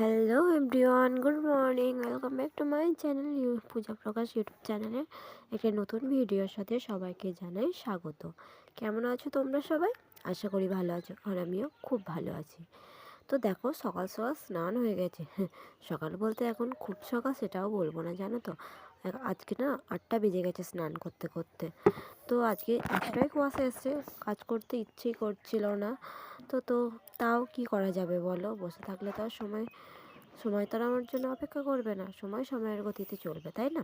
Hello everyone good morning welcome back to my channel Puja Prakash YouTube চ্যানেলে একটা নতুন ভিডিওর সাথে সবাইকে জানাই স্বাগত। কেমন আছো তোমরা সবাই? আশা করি ভালো আছো আর আমিও খুব ভালো আছি। তো দেখো, সকাল সকাল স্নান হয়ে গেছে। সকাল বলতে এখন খুব সকাল, সেটাও বলব না, জানো তো? আজকে না আটটা বেজে গেছে স্নান করতে করতে। তো আজকে এতটাই কুয়াশা এসছে, কাজ করতে ইচ্ছেই করছিল না। তো তো তাও কি করা যাবে বলো? বসে থাকলে তো আর সময় সময় তো আমার জন্য অপেক্ষা করবে না। সময় সময়ের গতিতে চলবে, তাই না?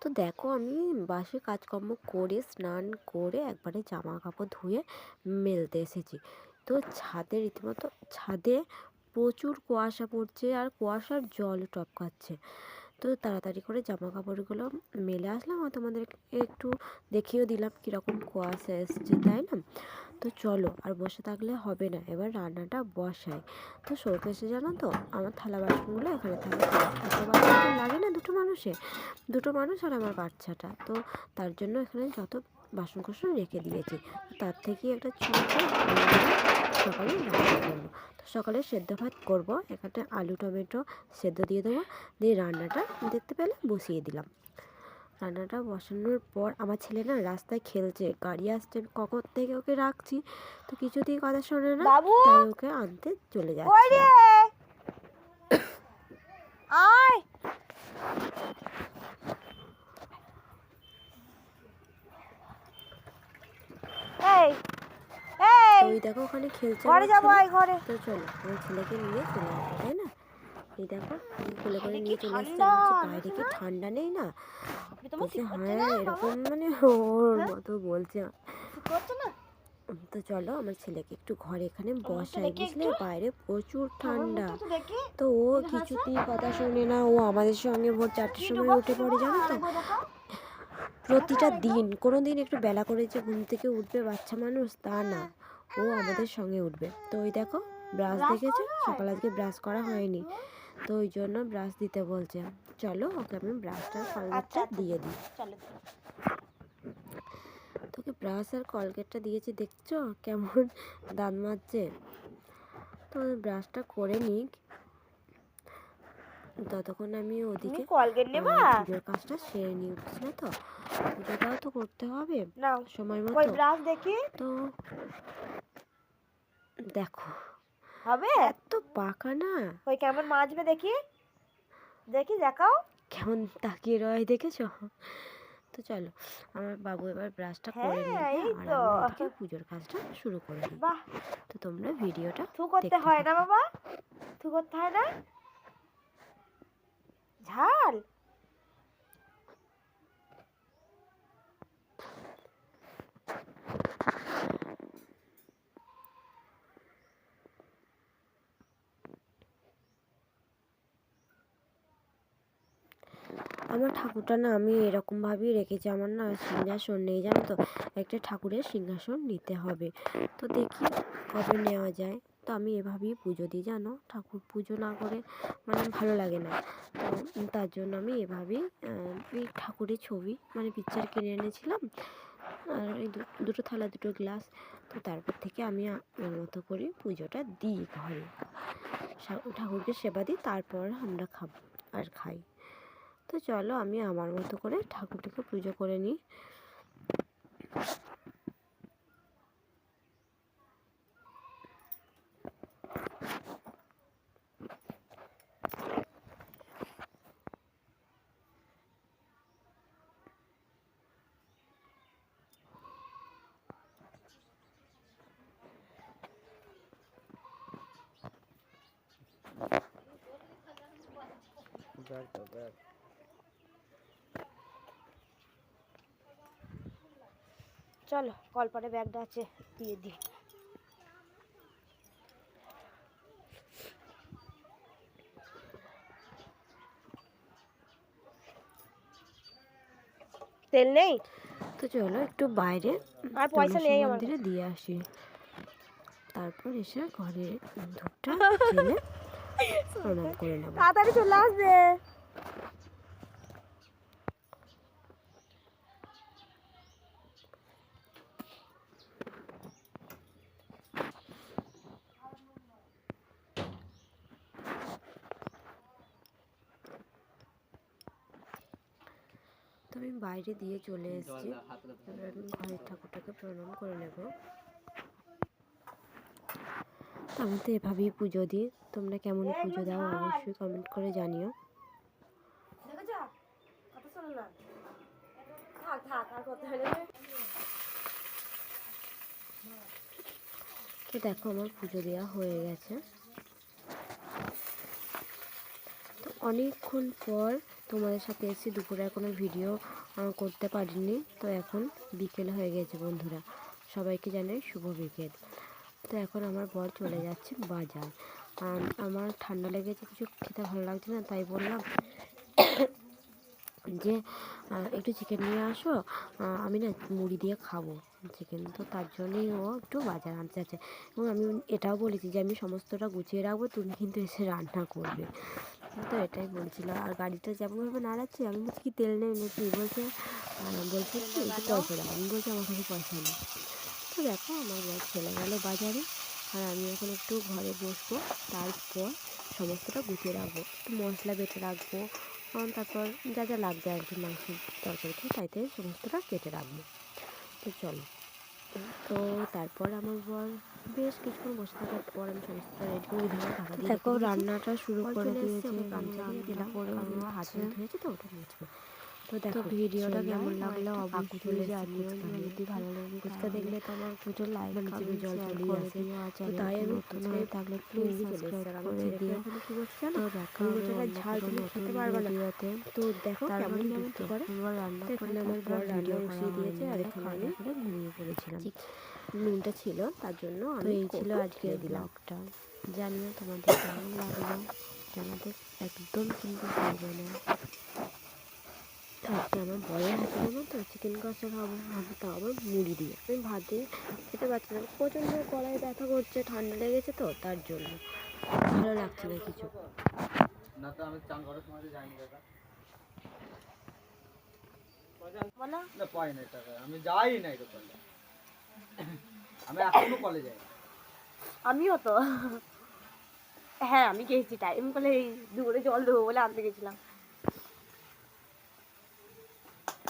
তো দেখো, আমি বাসে কাজকর্ম করে, স্নান করে একবারে জামা কাপড় ধুয়ে মেলতে এসেছি। তো ছাদে রীতিমতো, ছাদে প্রচুর কুয়াশা পড়ছে আর কুয়াশার জল টপকাচ্ছে। তো তাড়াতাড়ি করে জামা কাপড়গুলো মেলে আসলাম আর তোমাদের একটু দেখিয়েও দিলাম কীরকম কুয়াশা এসছে, তাই না? তো চলো আর বসে থাকলে হবে না, এবার রান্নাটা বসাই। তো শোকেসে জানো তো, আমার থালা বাসনগুলো এখানে থাকে। বাসন লাগে না দুটো মানুষে দুটো মানুষ আর আমার বাচ্চাটা। তো তার জন্য এখানে যত বাসন কোসন রেখে দিয়েছি। তার থেকে একটা ছোট সকালে রান্না করব। তো সকালে সেদ্ধ ভাত করব, এখানে আলু, টমেটো সেদ্ধ দিয়ে দেবো। দিয়ে রান্নাটা দেখতে পেলে বসিয়ে দিলাম। রান্নাটা বসানোর পর আমার ছেলে না রাস্তায় খেলছে গাড়ি আসছে কখন থেকে ওকে রাখছি তো কিছুতেই কথা শোনে না তাই ওকে আনতে চলে যাচ্ছে। আয়! এই এই! ওই দেখো ওখানে খেলছে ঘরে যাব ঘরে। তো চলো আমার ছেলেকে নিয়ে চলে যাব তাই না? এই দেখো কোলে করে নিয়ে চলে আসছে বাইরে কি ঠান্ডা। নেই না? বলছে, হ্যাঁ এরকম মানে ওর হ্যাঁ? মতো বলছে। তো চলো আমার ছেলেকে একটু ঘরে এখানে তো বসাই। বুঝলে? বাইরে প্রচুর ঠান্ডা। তো ও কিছুতেই কথা শোনে না। ও আমাদের সঙ্গে ভোর চারটের সময় উঠে পড়ে জানো তো? প্রতিটা দিন কোনো দিন একটু বেলা করে যে ঘুম থেকে উঠবে বাচ্চা মানুষ তা না। ও আমাদের সঙ্গে উঠবে। তো ওই দেখো ব্রাশ দেখেছ? হয়? সকাল আজকে ব্রাশ করা হয়নি। তো ওই জন্য ব্রাশ দিতে বলছে। চলো ওকে আমি ব্রাশটার আচ্ছা, কলগেটটা আচ্ছা। দিয়ে দিই। চলো তোকে ব্রাশ আর কলগেটটা দিয়েছি দেখছ কেমন দাঁত মাজছে? তো ব্রাশটা করে নিক। ততক্ষণ আমি ওদিকে কলগেট নেবা? পুজোর কাজটা সেরে নিয়ে উঠছি না তো? পুজোটাও তো করতে হবে সময় ওই মতো। ব্রাশ দেখি। তো দেখো। হবে? এত পাকা না ওই কেমন মাছবে দেখি? দেখি দেখাও। কেমন তাকিয়ে রয় দেখেছ? তো চলো আমার বাবু এবার ব্রাশটা করে নিয়ে হ্যাঁ, এই তো। আমি পুজোর কাজটা শুরু করে দিই। বাহ। তো তোমরা ভিডিওটা থু করতে হয় না বাবা। থু করতে হয় না ঝাল আমার ঠাকুরটা না আমি এরকমভাবেই রেখেছি। আমার না সিংহাসন নেই, জানো তো? একটা ঠাকুরের সিংহাসন নিতে হবে। তো দেখি কবে নেওয়া যায়। তো আমি এভাবেই পুজো দিই, জানো? ঠাকুর পুজো না করে মানে ভালো লাগে না। তো তার জন্য আমি এভাবেই এই ঠাকুরের ছবি মানে পিকচার কিনে এনেছিলাম। আর এই দুটো থালা, দুটো গ্লাস তো তারপর থেকে আমি আমার মতো করে পুজোটা দিই ঘরে। ঠাকুরকে সেবা দিই, তারপর আমরা খাব আর খাই। তো চলো আমি আমার মতো করে ঠাকুরটাকে পুজো করে নিই। চলো কলপারে ব্যাগটা আছে দিয়ে দিই তেল নেই? তো চলো একটু বাইরে আর পয়সা নেই মন্দিরে দিয়ে আসি। তারপর এসে ঘরে ধূপটা জ্বেলে প্রণাম করে নেব। তাড়াতাড়ি চলে আসবে। আমি বাইরে দিয়ে চলে এসেছি। এবার আমি ঘরের ঠাকুরটাকে প্রণাম করে নেব। আমি তো এভাবেই পুজো দিই। তোমরা কেমন পুজো দাও অবশ্যই কমেন্ট করে জানিও। দেখেছ কথা শোনো না থাক থাক আর কথা হলে তো দেখো আমার পুজো দেওয়া হয়ে গেছে তো অনেকক্ষণ পর তোমাদের সাথে এসে দুপুরে কোনো ভিডিও করতে পারিনি। তো এখন বিকেল হয়ে গেছে বন্ধুরা। সবাইকে জানে শুভ বিকেল। তো এখন আমার বর চলে যাচ্ছে বাজার। আম, আমার ঠান্ডা লেগেছে কিছু খেতে ভালো লাগছে না তাই বললাম যে একটু চিকেন নিয়ে আসো আমি না মুড়ি দিয়ে খাব চিকেন তো তার জন্যই ও একটু বাজার আনতে যাচ্ছে। এবং আমি এটাও বলেছি যে, আমি সমস্তটা গুছিয়ে রাখব, তুমি কিন্তু এসে রান্না করবে। তো এটাই বলছিল। আর গাড়িটা যেমনভাবে নাড়াচ্ছে, আমি বলছি, কি তেল নেই নাকি বলছে বলছে কি, একটু পয়সা দাও। আমি বলছি, আমার কাছে পয়সা নেই। তো দেখো, আমার বর চলে গেলো বাজারে। আর আমি এখন একটু ঘরে বসবো, তারপর সমস্তটা গুছিয়ে রাখব। একটু মশলা বেটে রাখব তারপর যা যা লাগবে আর কি মাংস তরকারিতে তাইতে সমস্তটা কেটে রাখব। তো চলো। তো তারপর আমার বর বেশ কিছুক্ষণ বসে থাকার পর আমি সমস্তটা রেডি করে দিলাম ঢাকা দিয়ে দেখো রান্নাটা শুরু করে দিয়েছি গামছা দিলাম। হাতে ধুয়েছি তো ওটা মুছবো তো দেখো ভিডিওটা কেমন লাগল? অবশ্যই জানিও যদি ভালো লাগে ফুচকা দেখলে তো আমার পুজো লাইক কমেন্ট জল চলে আসে তো তাই আমি নতুন হয়ে থাকলে প্লিজ সাবস্ক্রাইব করে দিও। কি বলছি জানো? দেখা ঝাল তুমি খেতে পারবে না। তো দেখো কেমন কেমন করে রান্না এখানে আমার বর রান্না বসিয়ে দিয়েছে আর এখানে আমি ঘুমিয়ে পড়েছিলাম। নুনটা ছিল তার জন্য আমি এই ছিল আজকের ব্লগটা জানিও তোমাদের কেমন লাগল? জানাতে একদম কিন্তু ভুলবে না। আজকে আমার বয়ের হাতে দেবো তো চিকেন কষা খাব খাব তাও আবার মুড়ি দিয়ে। আমি ভাত দিয়ে খেতে পারছি না প্রচণ্ড কড়াই ব্যথা করছে ঠান্ডা লেগেছে তো তার জন্য। ভালো লাগছে না কিছু। তো আমি তো বলো। আমি আমি আমিও তো। হ্যাঁ আমি গেছি টাইম এই দুপুরে জল দেবো বলে আনতে গেছিলাম।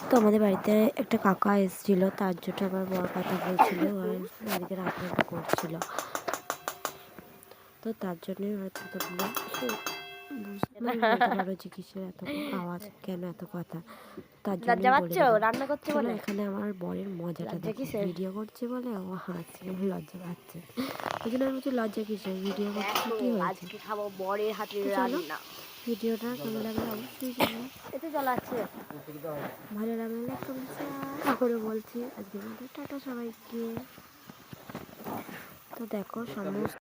তো আমাদের বাড়িতে একটা কাকা এসেছিল তার জন্য আমার বড় কথা বলছিল আর রান্নাটা করছিল। তো তার জন্যই হয়তো তোমরা বুঝতে বলতে পারো যে কিসের এত আওয়াজ কেন এত কথা। তার জন্য লজ্জা রান্না করতে বলে? এখানে আমার বরের মজাটা? ভিডিও করছে বলে ও হাসছে লজ্জা পাচ্ছে। ওই জন্য আমি বলছি লজ্জা কিসের? ভিডিও করছে কি হয়েছে? খাব বরের হাতে রান্না। ভিডিওটা কেমন লাগল অবশ্যই জানাও। এতে জল আছে। ভালো লাগলে একটু করে বলছি আজকের মধ্যে টাটা সবাইকে। তো দেখো সমস্ত